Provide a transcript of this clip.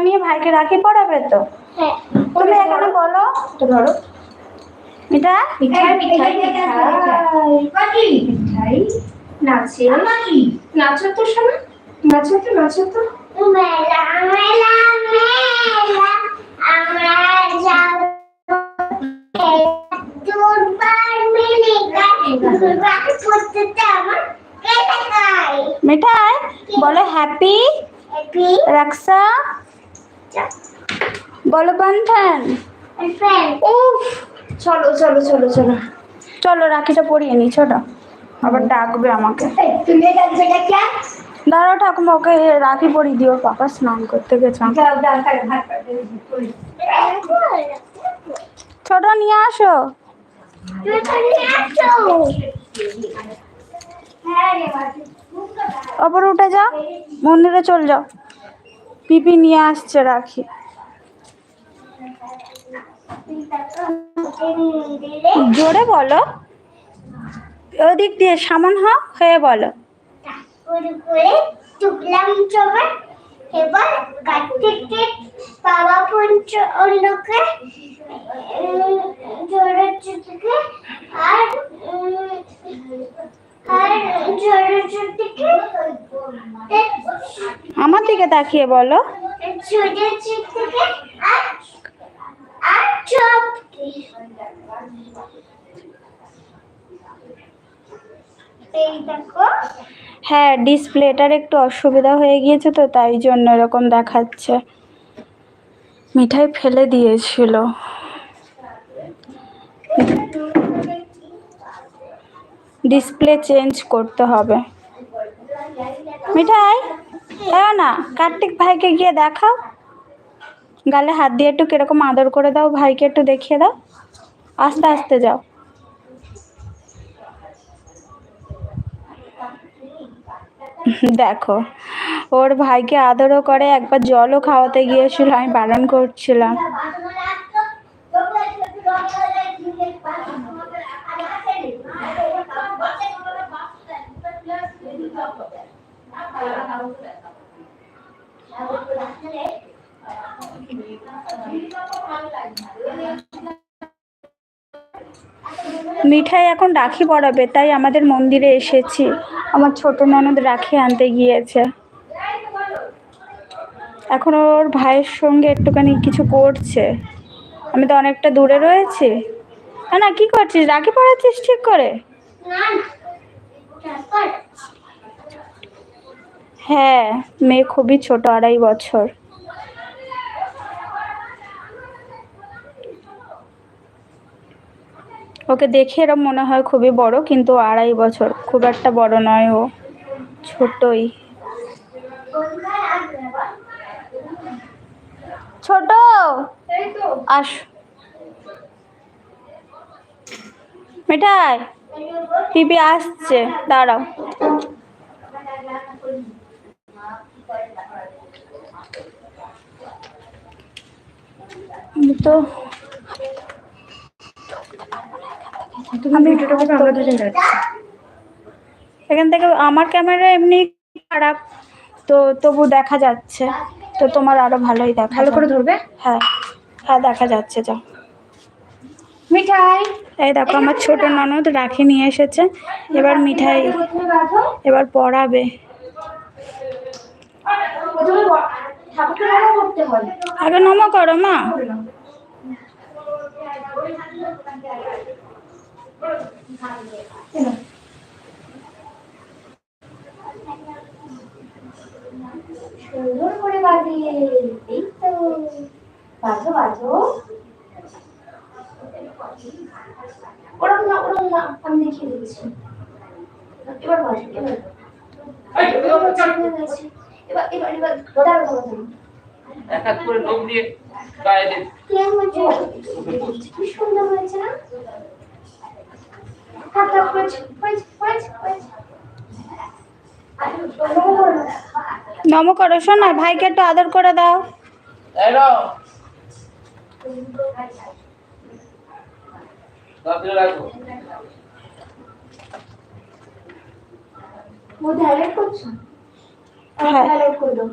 নিয়ে ভাইকে রাখি পড়াবে তো? হ্যাঁ। তুমি এখানে বলো। ধরো। মিঠা? মিঠাই মিঠাই মিঠাই। মিঠাই। নাচে। নাচো তো শোনা। নাচো তো নাচো তো। মেলা মেলা মেলা। আমরা যাব দুবার মিলে গাই দুবার করতে আমার কেটে মিঠাই বলো হ্যাপি হ্যাপি রক্ষা বলো বন্ধন উফ, চলো চলো চলো চলো। চলো, রাখিটা পরিয়ে নি ছোট আবার ডাকবে আমাকে। দাঁড়াও ঠাকুমা, ওকে রাখি পরিয়ে দিও পাপা স্নান করতে গেছে। ছোট, নিয়ে আসো। ওপরে উঠে যাও, মন্দিরে চল যাও। পিপি নিয়ে আসছে রাখি। জোরে বলো। ওদিক দিয়ে সামন হ হয়ে বলো। এবার আর উম, আর জোরে চুটিকে আমার দিকে তাকিয়ে বলো। হ্যাঁ ডিসপ্লেটার একটু অসুবিধা হয়ে গিয়েছে তো, তাই জন্য এরকম দেখাচ্ছে। মিঠাই ফেলে দিয়েছিল। ডিসপ্লে চেঞ্জ করতে হবে। মিঠাই এও না, কার্তিক ভাইকে গিয়ে দেখাও। গালে হাত দিয়ে একটু কীরকম আদর করে দাও, ভাইকে একটু দেখিয়ে দাও। আস্তে আস্তে যাও। দেখো, ওর ভাইকে আদরও করে, একবার জলও খাওয়াতে গিয়েছিল, আমি বারণ করছিলাম। মিঠাই এখন রাখি পড়াবে তাই আমাদের মন্দিরে এসেছি। আমার ছোট ননদ রাখি আনতে গিয়েছে। এখন ওর ভাইয়ের সঙ্গে একটুখানি কিছু করছে। আমি তো অনেকটা দূরে রয়েছি। না না, কি করছিস? রাখি পড়াচ্ছিস ঠিক করে? হ্যাঁ মেয়ে খুবই ছোট, আড়াই বছর। ওকে দেখে এরম মনে হয় খুবই বড়, কিন্তু আড়াই বছর। খুব একটা বড় নয় ও, ছোটই। ছোট! আস। মিঠাই, পিপি আসছে, দাঁড়াও। তো তুমি ভিডিওটা করবে আমরা দুজন যাচ্ছি এখান থেকে আমার ক্যামেরা এমনি খারাপ তো তবু দেখা যাচ্ছে। তো তোমার আরও ভালোই দেখা ভালো করে ধরবে? হ্যাঁ হ্যাঁ দেখা যাচ্ছে যাও। মিঠাই। এই দেখো আমার ছোট ননদ রাখি নিয়ে এসেছে। এবার মিঠাই এবার পড়াবে। আগে নমো করো মা। সুন্দর করে বাজে এই তো বাজো বাজো। ওরম না ওরম না আমি দেখিয়ে দিচ্ছি। এবার বাজো এবার। এবার এবার এবার। দাঁড়াও দাঁড়াও এক হাত করে লোক দিয়ে গায়ে দে কেমন হয়েছে কি সুন্দর হয়েছে না? করেছে হয়েছে হয়েছে হয়েছে আর নমো করো শোনা ভাইকে একটু আদর করে দাও করছ? হ্যাঁ। হাইলাইট করে দাও